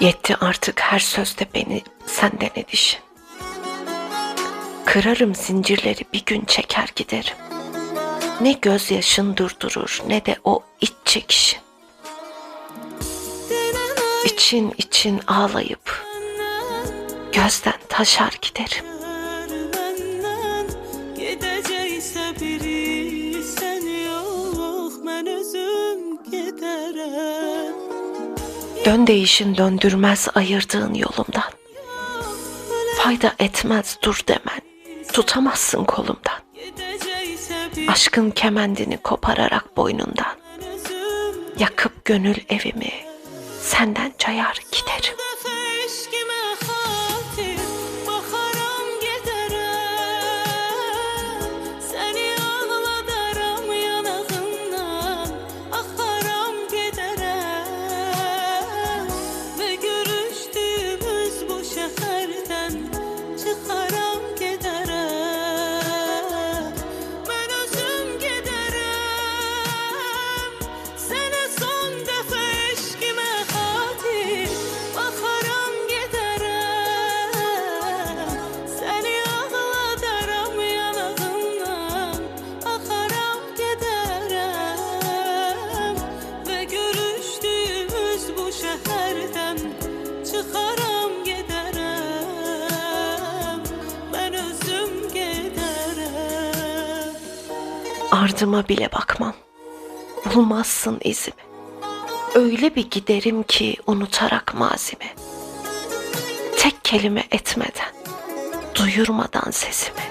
Yetti artık her sözde beni senden edişin. Kırarım zincirleri bir gün çeker giderim. Ne gözyaşın durdurur ne de o iç çekişin. İçin için ağlayıp gözden taşar giderim. Dön değişin döndürmez ayırdığın yolumdan. Fayda etmez dur demen. Tutamazsın kolumdan. Aşkın kemendini kopararak boynundan. Yakıp gönül evimi senden cayar giderim. Ardıma bile bakmam. Bulmazsın izimi. Öyle bir giderim ki unutarak mazimi. Tek kelime etmeden, duyurmadan sesimi.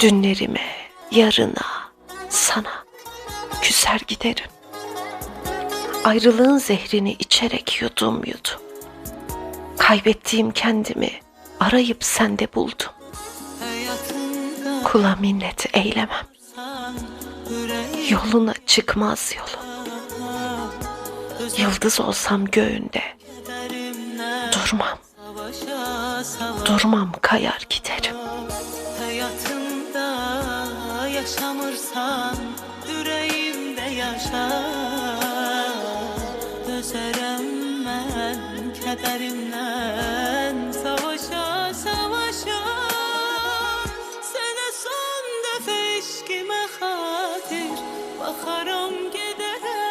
Dünlerime, yarına, sana küser giderim. Ayrılığın zehrini içerek yudum yudum. Kaybettiğim kendimi arayıp sende buldum. Kula minnet eylemem. Yoluna çıkmaz yolum. Yıldız olsam göğünde durmam, durmam kayar giderim. Həyatımda yaşamırsan ürəyimdə yaşa Dözərəm mən kədərimdən savaşa savaşa Sənə son eşqimə xatir baxaram gedərəm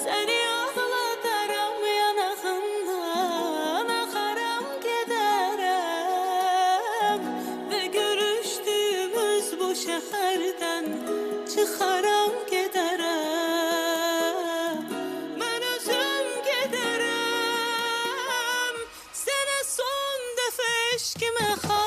Səni ağladaram yanağından. Axaram gedərəm və görüşdüyümüz bu şəhərdən çıxaram gedərəm mən özüm gedərəm sənə son dəfə eşqimə xatir